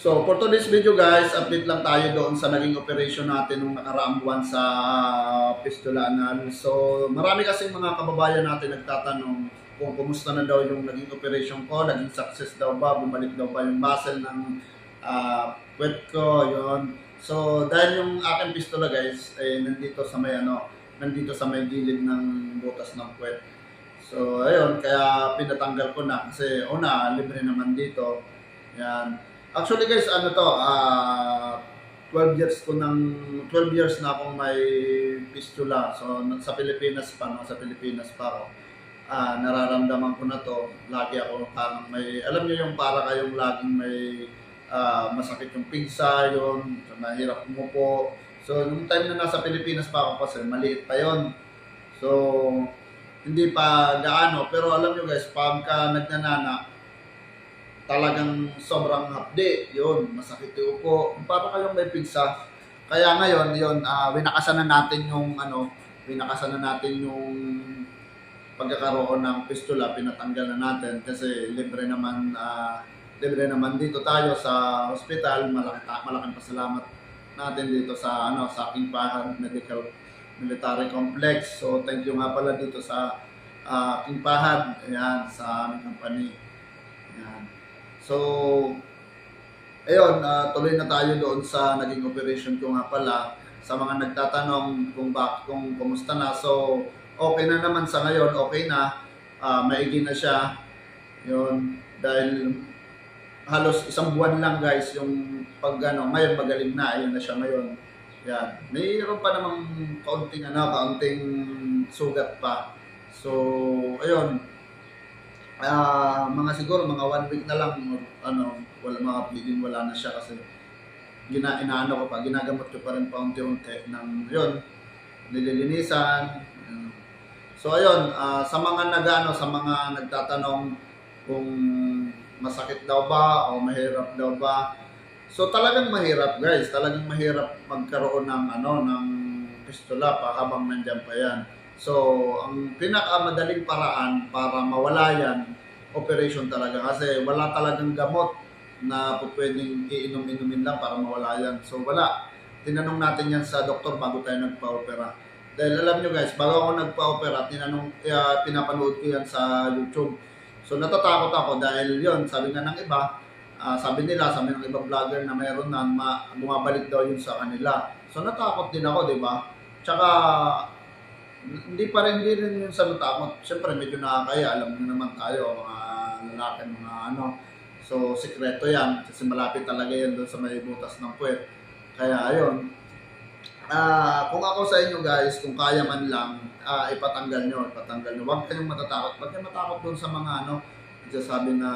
So, for today's video guys, update lang tayo doon sa naging operation natin nung nakaraang buwan sa fistula anal. So, marami kasi mga kababayan natin nagtatanong kung kumusta na daw yung naging operation ko, naging success daw ba, bumalik daw ba yung muscle ng ah, puwet ko, yon. So, dahil yung aking fistula guys, eh, nandito sa may ano, nandito sa may gilid ng butas ng puwet. So, ayun, kaya pinatanggal ko na kasi una, libre naman dito. Yan. Actually guys, ano to, ah 12 years ko nang 12 years na akong may fistula. So sa Pilipinas pa, no, sa Pilipinas pa ako. Ah, nararamdaman ko na to. Lagi ako parang may alam niyo yung para kayong laging may ah, masakit yung pigsa, yun, so, mahirap umupo. So nung time na nasa Pilipinas pa ako kasi maliit pa yon. So hindi pa gaano, pero alam niyo guys, pagka nagnanana, talagang sobrang hapde, yun, masakit yung upo, para kayong may pigsa. Kaya ngayon, yun, uh, winakasan na natin yung, ano, winakasan na natin yung pagkakaroon ng fistula, pinatanggal na natin kasi libre naman, ah, libre naman dito tayo sa hospital, malaki, malaking pasalamat natin dito sa, ano, sa aking Pahan Medical Military Complex. So, thank you nga pala dito sa uh, King Pahad, ayan, sa aming company. Ayan. So, ayun, uh, tuloy na tayo doon sa naging operation ko nga pala. Sa mga nagtatanong kung bak kung kumusta na. So, okay na naman sa ngayon, okay na. Uh, maigi na siya. Yun, dahil halos isang buwan lang guys yung pag ano, ngayon magaling na, ayun na siya ngayon. Yan. Mayroon pa namang kaunting ano, kaunting sugat pa. So, ayun, ah mga siguro mga one week na lang ano wala mga bleeding wala na siya kasi gina inaano ko pa ginagamot ko pa rin paunti-unti ng yun nililinisan so ayun ah, sa mga nagano sa mga nagtatanong kung masakit daw ba o mahirap daw ba so talagang mahirap guys. Talagang mahirap magkaroon ng ano ng pistula pa habang nandiyan pa yan So, ang pinakamadaling paraan para mawala yan, operation talaga. Kasi wala talagang gamot na pwedeng iinom-inumin lang para mawala yan. So, wala. Tinanong natin yan sa doktor bago tayo nagpa-opera. Dahil alam nyo guys, bago ako nagpa-opera, tinanong, uh, pinapanood ko yan sa YouTube. So, natatakot ako dahil yon sabi nga ng iba, uh, sabi nila, sabi ng ibang vlogger na mayroon na ma- bumabalik daw yun sa kanila. So, natakot din ako, di ba? Tsaka, hindi pa rin, hindi rin yung sa natakot. Siyempre, medyo nakakaya. Alam mo naman tayo, mga lalaki, mga ano. So, sikreto yan. Kasi malapit talaga yan doon sa may butas ng puwet. Kaya, ayun. Ah, kung ako sa inyo guys, kung kaya man lang, ah, ipatanggal nyo, ipatanggal nyo. Huwag kayong matatakot. Huwag kayong matakot doon sa mga ano, sabi na,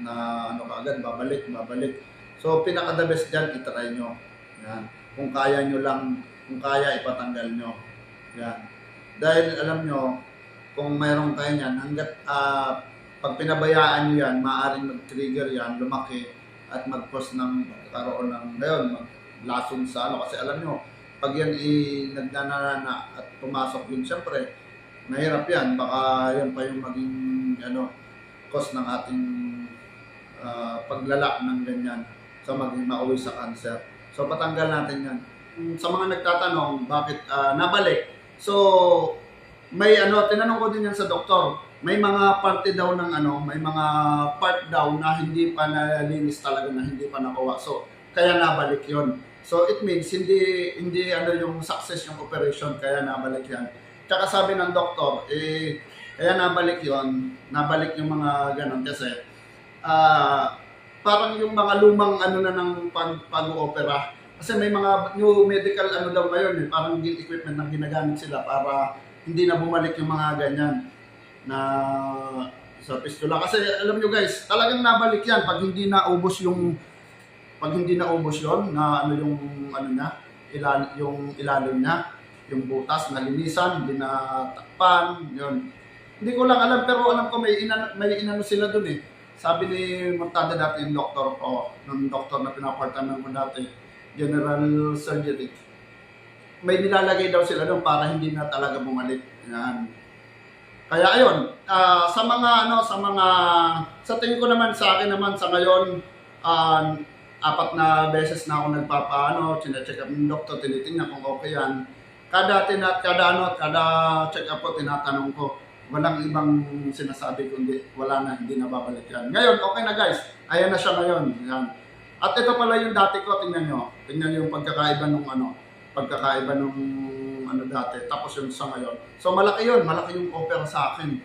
na ano kaagad, babalik, babalik. So, pinaka-the best dyan, itry nyo. Yan. Kung kaya nyo lang, kung kaya, ipatanggal nyo. Yan. Dahil alam nyo, kung mayroong kayo yan, hanggat uh, pag pinabayaan nyo yan, maaaring mag-trigger yan, lumaki, at mag-cause ng karoon ng, ngayon, maglason sa ano. Kasi alam nyo, pag yan i nagnanana at pumasok yun, syempre, mahirap yan. Baka yan pa yung maging, ano, cause ng ating uh, paglala ng ganyan sa maging mauwi sa cancer. So, patanggal natin yan. Sa mga nagtatanong, bakit uh, nabalik? So, may ano, tinanong ko din yan sa doktor. May mga parte daw ng ano, may mga part daw na hindi pa nalinis talaga na hindi pa nakuha. So, kaya nabalik 'yon. So, it means hindi hindi ano yung success yung operation kaya nabalik 'yan. Tsaka sabi ng doktor, eh kaya nabalik 'yon, nabalik yung mga ganun kasi ah uh, parang yung mga lumang ano na ng pag pag-opera kasi may mga new medical ano daw ngayon, eh, parang equipment na ginagamit sila para hindi na bumalik yung mga ganyan na sa pistula. Kasi alam nyo guys, talagang nabalik yan pag hindi na ubos yung pag hindi na ubos yon na ano yung ano niya, ilal, yung ilalim niya, yung butas na linisan, hindi na takpan, yun. Hindi ko lang alam pero alam ko may inan may inano sila doon eh. Sabi ni Montada dati yung doktor ko, nung doktor na pinapartan ko dati, general surgery, may nilalagay daw sila doon para hindi na talaga bumalik. Yan. Kaya ayun, uh, sa mga ano, sa mga sa tingin ko naman sa akin naman sa ngayon, uh, apat na beses na ako nagpapaano, chinecheck up ng doktor, tinitingnan kung okay yan. Kada tina, kada ano, kada check up ko tinatanong ko, walang ibang sinasabi kundi wala na, hindi na babalik yan. Ngayon, okay na guys. Ayan na siya ngayon. Yan. At ito pala yung dati ko, tingnan nyo. Tingnan nyo yung pagkakaiba nung ano, pagkakaiba nung ano dati, tapos yung sa ngayon. So malaki yun, malaki yung opera sa akin.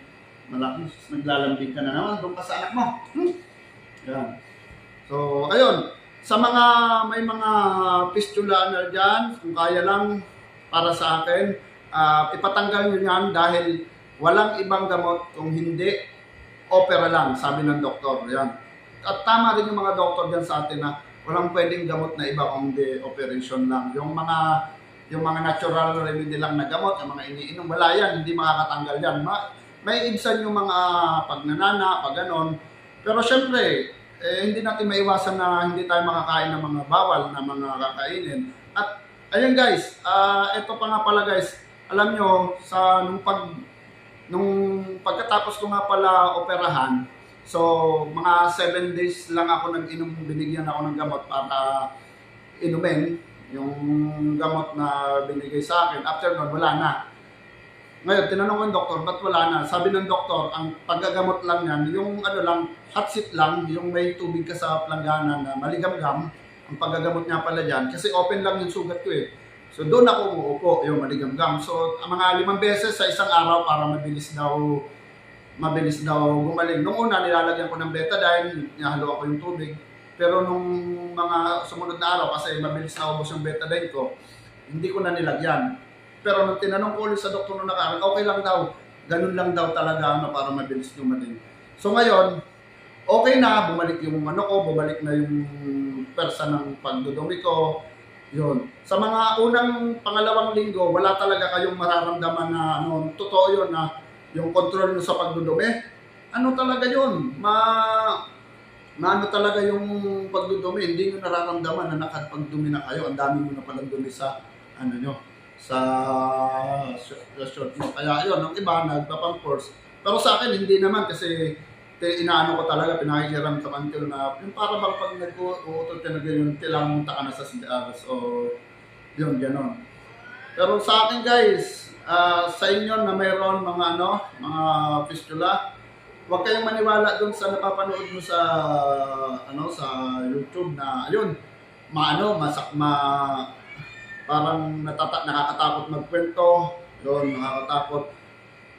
Malaki. Naglalambing ka na naman, doon ka sa anak mo. Hmm? Yan. So, ayun. Sa mga, may mga fistula na dyan, kung kaya lang para sa akin, ah, ipatanggal nyo yan dahil walang ibang gamot kung hindi opera lang, sabi ng doktor. Yan. At tama rin yung mga doktor dyan sa atin na walang pwedeng gamot na iba kung di operation lang. Yung mga yung mga natural remedy lang na gamot, yung mga iniinom, wala yan, hindi makakatanggal yan. Ma, may ibsan yung mga pagnanana, pag ganon. Pero syempre, eh, hindi natin maiwasan na hindi tayo makakain ng mga bawal na mga kakainin. At ayun guys, ah ito pa nga pala guys, alam nyo, sa nung pag nung pagkatapos ko nga pala operahan, so mga 7 days lang ako nag-inom, binigyan ako ng gamot para inumin yung gamot na binigay sa akin. After nun, wala na. Ngayon, tinanong yung doktor, ba't wala na? Sabi ng doktor, ang paggagamot lang yan, yung ano lang, hot seat lang, yung may tubig ka sa planggana na maligam-gam, ang paggagamot niya pala dyan, kasi open lang yung sugat ko eh. So doon ako umuupo, yung maligam-gam. So mga limang beses sa isang araw para mabilis daw mabilis daw gumaling. Nung una, nilalagyan ko ng betadine, nihalo ako yung tubig. Pero nung mga sumunod na araw, kasi mabilis na ubos yung betadine ko, hindi ko na nilagyan. Pero nung tinanong ko ulit sa doktor nung nakaraan, okay lang daw. Ganun lang daw talaga ano, para mabilis gumaling. So ngayon, okay na, bumalik yung ano ko, bumalik na yung persa ng pagdudumi ko. Yun. Sa mga unang pangalawang linggo, wala talaga kayong mararamdaman na ano, totoo yun na yung control nyo sa pagdudumi. Ano talaga yun? Ma maano talaga yung pagdudumi, hindi nyo nararamdaman na nakapagdumi na kayo. Ang dami mo na palang sa ano nyo, sa, sa short mo. Kaya yun, ang iba nagpapampors. Pero sa akin, hindi naman kasi inaano ko talaga, pinakikiram sa until na, yung para bang pag nag-uutol ka na ganyan, kailangan mong taka na sa CR. So, yun, gano'n. Pero sa akin guys, ah, sa inyo na mayroon mga ano, mga fistula, huwag kayong maniwala dun sa napapanood mo sa ano sa YouTube na ayun, maano, masak ma parang natata nakakatakot magkwento, yun, nakakatakot.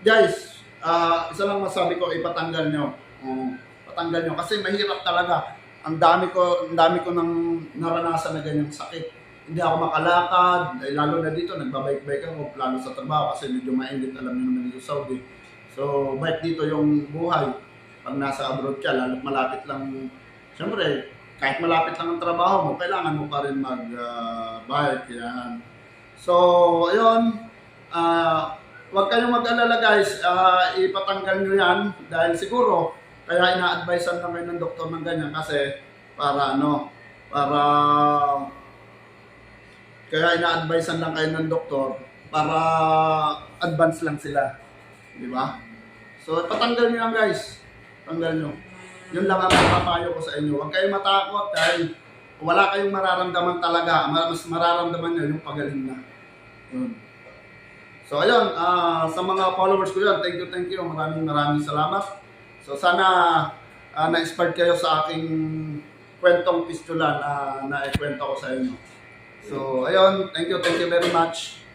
Guys, ah, isa lang masabi ko, ipatanggal nyo. Oh, patanggal nyo kasi mahirap talaga. Ang dami ko, ang dami ko nang naranasan na ganyang sakit hindi ako makalakad, eh, lalo na dito, nagbabike-bike ako, lalo sa trabaho kasi medyo mainit, alam niyo naman dito sa Saudi. So, bike dito yung buhay. Pag nasa abroad ka, lalo malapit lang, syempre, kahit malapit lang ang trabaho mo, kailangan mo pa rin mag-bike, yan. So, ayun, ah, huwag kayong mag-alala guys, ah, ipatanggal nyo yan dahil siguro, kaya ina-advisean kayo ng doktor ng ganyan kasi para ano, para kaya ina-advisean lang kayo ng doktor para advance lang sila. Di ba? So, patanggal nyo lang guys. Tanggal nyo. Yun lang ang mapapayo ko sa inyo. Huwag kayong matakot dahil wala kayong mararamdaman talaga. Mas mararamdaman nyo yung pagaling na. Yun. So, ayun. ah, sa mga followers ko yun, thank you, thank you. Maraming maraming salamat. So, sana ah, na-inspired kayo sa aking kwentong pistula na na-kwento ko sa inyo. So, ayun, thank you, thank you very much.